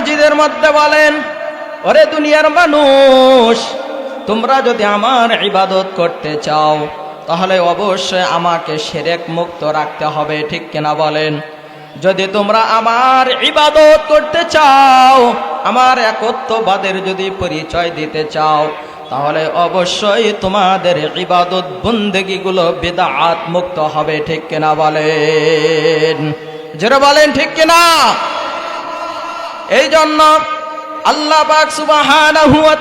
মাজিদের মধ্যে বলেন, ওরে দুনিয়ার মানুষ, তোমরা যদি আমার ইবাদত করতে চাও, তাহলে অবশ্যই আমাকে সেরেক মুক্ত রাখতে হবে। ঠিক কিনা বলেন? যদি তোমরা আমার ইবাদত করতে চাও, আমার একত্ববাদের যদি পরিচয় দিতে চাও, তাহলে অবশ্যই তোমাদের ইবাদত বন্দেগিগুলো বেদাত মুক্ত হবে। ঠিক কিনা বলেন? যেটা বলেন, ঠিক কিনা? এই জন্য আল্লাহ পাক সুবহানাহু ওয়া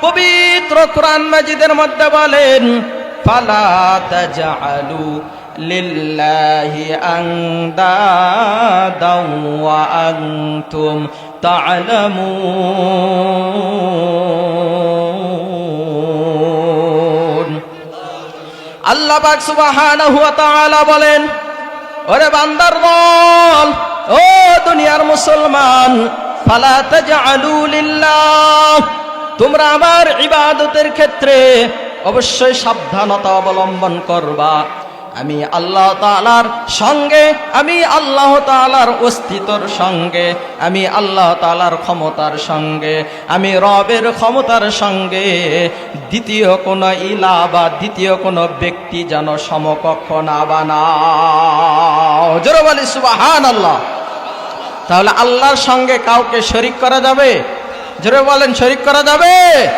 পবিত্র কোরআন মাজিদের মধ্যে বলেন, ফালা তাজআলু লিল্লাহি আনদাদাও ওয়া আনতুম তা'লামুন আল্লাহ পাক সুবহানাহু ওয়া তাআলা বলেন ওরে বান্দার দল ও দুনিয়ার মুসলমান তোমরা আমার ইবাদতের ক্ষেত্রে অবশ্যই সাবধানতা অবলম্বন করবা। আমি আল্লাহ তাআলার সঙ্গে, আমি আল্লাহ তাআলার অস্তিত্বর সঙ্গে, আমি আল্লাহ তাআলার ক্ষমতার সঙ্গে, আমি রবের ক্ষমতার সঙ্গে। দ্বিতীয় কোন ইলা বা দ্বিতীয় কোন ব্যক্তি যেন সমকক্ষ না বলি সুবাহান আল্লাহ তাহলে আল্লাহর সঙ্গে কাউকে শরিক করা যাবে? জোরে বলেন, শরিক করা যাবে?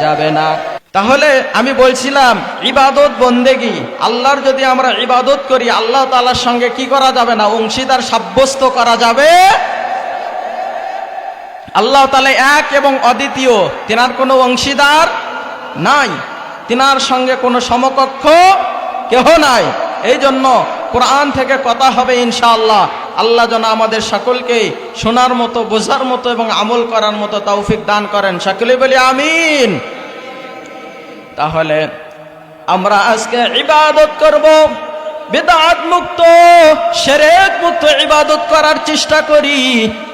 যাবে না। তাহলে আমি বলছিলাম, ইবাদত বন্দেগি। আল্লাহর যদি আমরা ইবাদত করি, আল্লাহ তালার সঙ্গে কি করা যাবে না? অংশীদার সাব্যস্ত করা যাবে? আল্লাহ তাআলা এক এবং অদ্বিতীয়। তেনার কোনো অংশীদার নাই। তিনার সঙ্গে কোনো সমকক্ষ কেহ নাই। এই জন্য কোরআন থেকে কথা হবে ইনশাআল্লাহ। আল্লাহ যেন আমাদের সকলকে শোনার মতো, বোঝার মতো এবং আমল করার মতো তৌফিক দান করেন। সকলে বলি আমিন। তাহলে আমরা আজকে ইবাদত করব। বেদাত মুক্ত, সেরেক মুক্ত ইবাদত করার চেষ্টা করি।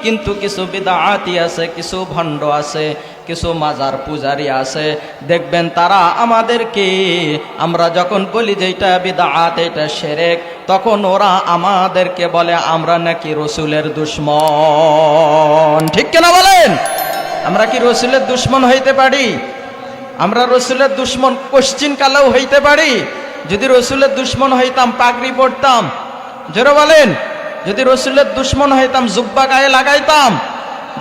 কিন্তু কিছু বেদাতি আছে, কিছু ভণ্ড আছে, কিছু মাজার পূজারি আছে। দেখবেন তারা আমাদেরকে, আমরা যখন বলি যে এটা বেদাত, এটা সেরেক, তখন ওরা আমাদেরকে বলে, আমরা নাকি রসুলের দুশ্মন। ঠিক কেনা বলেন? আমরা কি রসুলের দুশ্মন হইতে পারি? আমরা রসুলের দুশ্মন পশ্চিম কালেও হইতে পারি। যদি রসুলের দুশ্মন হইতাম, পাগড়ি পড়তাম জোরে বলেন, যদি রসুলের দুশ্মন হইতাম, জুব্বা গায়ে লাগাইতাম।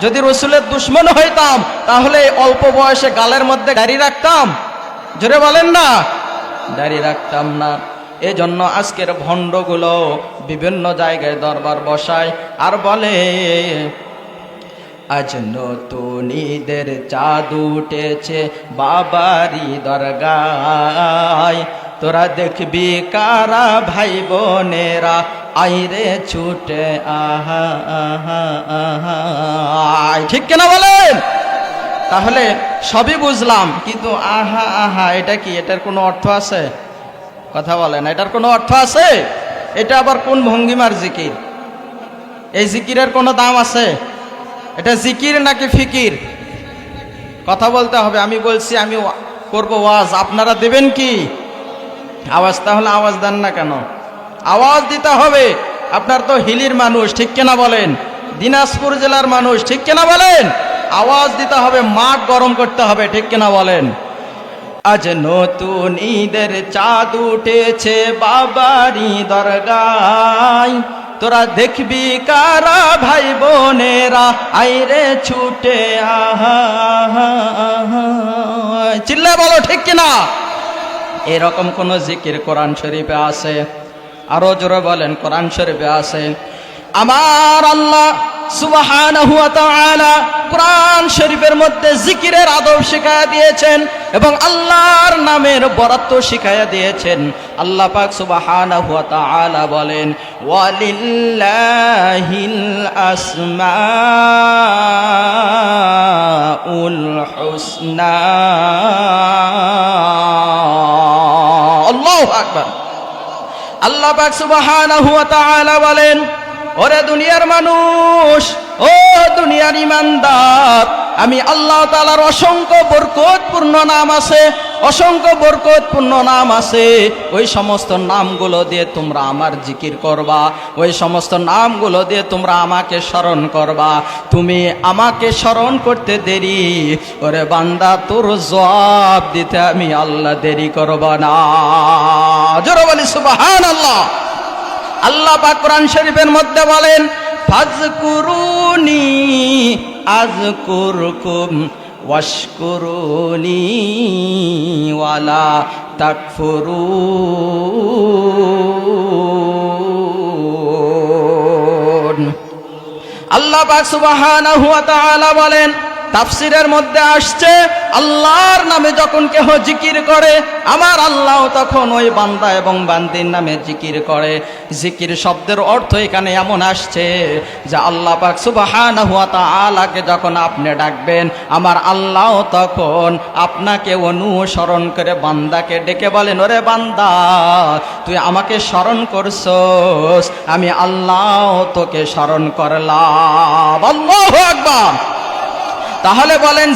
যদি রসুলের দুশ্মন হইতাম, তাহলে অল্প বয়সে গালের মধ্যে গাড়ি রাখতাম। জোরে বলেন না। গাড়ি রাখতাম না। এজন্য আজকের ভণ্ডগুলো বিভিন্ন জায়গায় দরবার বসায়। আর বলে আজ নতুন ঈদের চাঁদ উঠেছে বাবারি দরগায় তোরা দেখবি কারা ভাই বোনেরা আইরে ছুটে আহা আহা আহা। ঠিক কেনা বলেন তাহলে সবই বুঝলাম কিন্তু আহা আহা এটা কি এটার কোনো অর্থ আছে কথা বলেন এটার কোনো অর্থ আছে এটা আবার কোন ভঙ্গিমার জিকির এই জিকিরের কোনো দাম আছে এটা জিকির নাকি ফিকির? কথা বলতে হবে, আমি বলছি, আমি করব ওয়াজ। আপনারা দেবেন কি? আওয়াজ তাহলে আওয়াজ দেন না কেন? আওয়াজ দিতে হবে। আপনার তো হিলির মানুষ, ঠিক কেনা বলেন? দিনাজপুর জেলার মানুষ, ঠিক কেনা বলেন? আওয়াজ দিতে হবে, মাঠ গরম করতে হবে, ঠিক কিনা বলেন? আজ নতুন ঈদের চাঁদ উঠেছে বাবারি দরগায়। তোরা দেখবি কারা ভাই বোনেরা? আইরে ছুটে আহা। চিল্লে। বলো ঠিক কিনা? এরকম কোন জিকির কোরআন শরীফে আছে? আরও জোরে বলেন, কোরআন শরীফে আছে। আমার আল্লাহ কোরআন শরীফের মধ্যে জিকিরের আদব শিখায়া দিয়েছেন এবং আল্লাহর নামের বরাত্ত শিখায়া দিয়েছেন। আল্লাহ পাক সুবহানাহু ওয়া তাআলা বলেন, ওয়ালিল্লাহিল আসমাউল হুসনা। আল্লাহু আকবার। আল্লাহ পাক সুবহানাহু ওয়া তাআলা বলেন ওরে দুনিয়ার মানুষ, ও দুনিয়ার ইমানদার, আমি আল্লাহ তালার অসংখ্য বরকতপূর্ণ নাম আছে, অসংখ্য বরকতপূর্ণ নাম আছে। ওই সমস্ত নামগুলো দিয়ে তোমরা আমার জিকির করবা, ওই সমস্ত নামগুলো দিয়ে তোমরা আমাকে স্মরণ করবা। তুমি আমাকে স্মরণ করতে দেরি, ওরে বান্দা, তোর জবাব দিতে আমি আল্লাহ দেরি করবা না। জোরে বলি সুবাহান আল্লাহ আল্লাহ পাক কোরআন শরীফের মধ্যে বলেন, ফাজকুরুনি, আজকুরকুম, ওয়াশকুরুনি, ওয়ালা তাকফুরুন আল্লাহ পাক সুবহানাহু ওয়া তাআলা বলেন তাফসিরের মধ্যে আসছে, আল্লাহর নামে যখন কেহ জিকির করে, আমার আল্লাহ তখন ওই বান্দা এবং বান্দির নামে জিকির করে। জিকির শব্দের অর্থ এখানে এমন আসছে যে আল্লাহ পাক সুবহানাহু ওয়া তাআলাকে যখন আপনি ডাকবেন, আমার আল্লাহ তখন আপনাকে অনুসরণ করে বান্দাকে ডেকে বলেন, ওরে বান্দা, তুই আমাকে স্মরণ করছস, আমি আল্লাহ তোকে স্মরণ করলাম। আল্লাহু আকবার! তাহলে বলেন